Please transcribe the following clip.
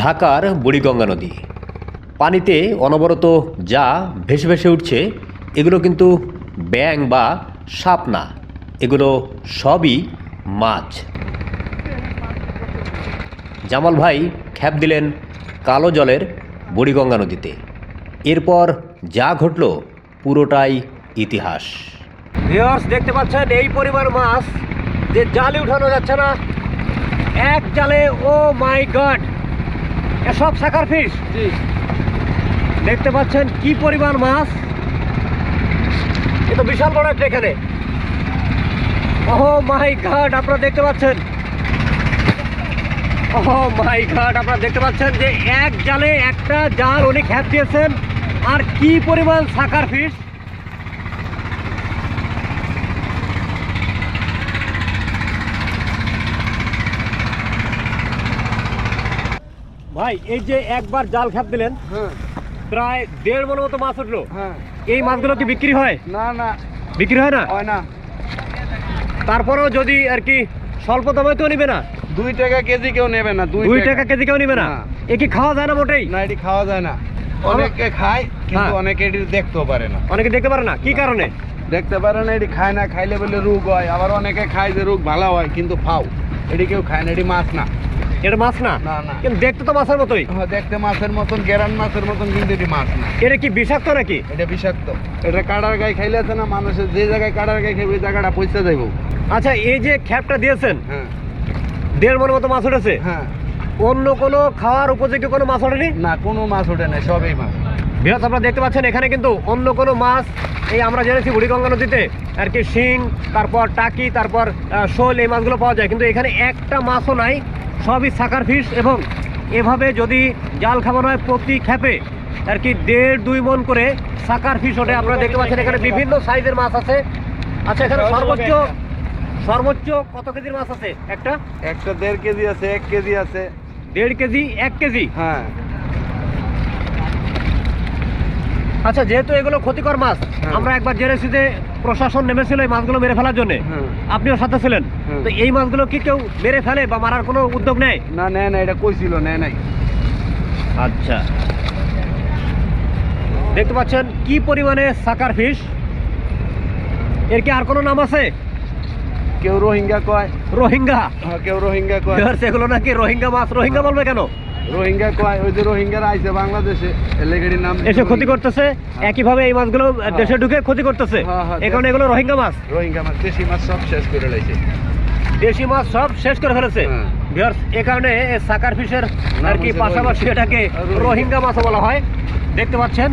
ঢাকার বুড়িগঙ্গা নদী। পানিতে অনবরত যা ভেসে ভেসে উঠছে, এগুলো কিন্তু ব্যাং বা সাপ না, এগুলো সবই মাছ। জামাল ভাই খ্যাপ দিলেন কালো জলের বুড়িগঙ্গা নদীতে। এরপর যা ঘটল পুরোটাই ইতিহাস। দেখতে পাচ্ছেন এই পরিমাণ মাছ যে জালে উঠানো যাচ্ছে না। এক জালে, ও মাই গড! এসব শাখার ফিশ জি। দেখতে পাচ্ছেন কি পরিমাণ মাছ। এ তো বিশাল বড় একটা এখানে। ও মাই গড আপনারা দেখতে পাচ্ছেন? ও মাই গড আপনারা দেখতে পাচ্ছেন যে এক জালে একটা জাল উনি খ্যাপ দিয়েছেন। আর কি পরিমাণ শাখার ফিশ ভাই এই যে একবার জাল খ্যাপ দিলেন হ্যাঁ। প্রায় দেড় মনের মতো মাছ উঠল। হ্যাঁ। এই মাছগুলো কি বিক্রি হয়? না না। বিক্রি হয় না? হয় না। তারপরেও যদি আর কি স্বল্প দামে তো নিবে না? দুই টাকা কেজি কেউ নেবে না দুই টাকা। কেজি কেউ নিবে না? না। এ কি খাওয়া যায় না মোটেই? না এটি খাওয়া যায় না। অনেকে খায় কিন্তু হ্যাঁ। অনেকে এটি দেখতেও পারে না। অনেকে দেখতে পারে না? কি কারণে? দেখতে পারে না এটি খায় না খাইলে বলে রোগ হয়। আবার অনেকে খায় যে রোগ ভালো হয় কিন্তু ফাও। এটি কেউ খায় না এটি মাছ না। এটা মাছ না? না না। কিন্তু দেখতে তো মাছের মতোই। হ্যাঁ, দেখতে মাছের মতন গেরান মাছের মতন কিন্তু এটি মাছ না। এটা কি বিষাক্ত নাকি? এটা বিষাক্ত। এটা কাটার গায়ে খাইলে আছে না মানুষের যে জায়গায় কাটার গায়ে খাইবে ওই জায়গাটা পয়সা যাইব। আচ্ছা এই যে খ্যাপটা দিয়েছেন হ্যাঁ। দেড় মনের মতো মাছ উঠেছে। হ্যাঁ। অন্য কোনো খাওয়ার উপযোগী কোনো মাছ ওঠেনি? না কোনো মাছ ওঠে না সবই মাছ। বৃহৎ আপনারা দেখতে পাচ্ছেন এখানে কিন্তু অন্য কোনো মাছ এই আমরা জেনেছি বুড়িগঙ্গা নদীতে আর কি শিং তারপর টাকি তারপর শোল এই মাছগুলো পাওয়া যায়। কিন্তু এখানে একটা মাছও নাই সবই সাকার ফিস এবং এভাবে যদি জাল খাওয়ানো হয় প্রতি খ্যাপে আর কি দেড় দুই মন করে সাকার ফিস ওঠে। আপনারা দেখতে পাচ্ছেন এখানে বিভিন্ন সাইজের মাছ আছে। আচ্ছা এখানে সর্বোচ্চ সর্বোচ্চ কত কেজির মাছ আছে? একটা? একটা দেড় কেজি আছে এক কেজি আছে। দেড় কেজি এক কেজি? হ্যাঁ। আচ্ছা যেহেতু এগুলো ক্ষতিকর মাছ হ্যাঁ। আমরা একবার জেনেছি যে প্রশাসন নেমেছিল এই মাছগুলো মেরে ফেলার জন্য। হ্যাঁ। আপনিও সাথে ছিলেন। হ্যাঁ। তো এই মাছগুলো কি কেউ মেরে ফেলে বা মারার কোনো উদ্যোগ নেয়? না নেয় না এটা কইছিল নেয় নাই। আচ্ছা। দেখতে পাচ্ছেন কি পরিমাণে সাকার ফিশ এর কি আর কোনো নাম আছে? কেউ রোহিঙ্গা কয়। রোহিঙ্গা? কেউ রোহিঙ্গা কয়। সেগুলো নাকি রোহিঙ্গা মাছ? রোহিঙ্গা বলবে কেন? রোহিঙ্গা কয় ওই যে রোহিঙ্গারা আইছে বাংলাদেশে এলেগেডির নাম এসে ক্ষতি করতেছে একইভাবে এই মাছগুলো দেশে ঢুকে ক্ষতি করতেছে। হ্যাঁ, হ্যাঁ, এগুলো রোহিঙ্গা মাছ। রোহিঙ্গা মাছ দেশি মাছ সব শেষ করে লাইছে। দেশি মাছ সব শেষ করে ফেলেছে। হ্যাঁ। ভিউয়ার্স, এ কারণে সাকার ফিশের আর কি পাশাপাশি। এটাকে রোহিঙ্গা। রোহিঙ্গা মাছ বলা হয়। দেখতে পাচ্ছেন।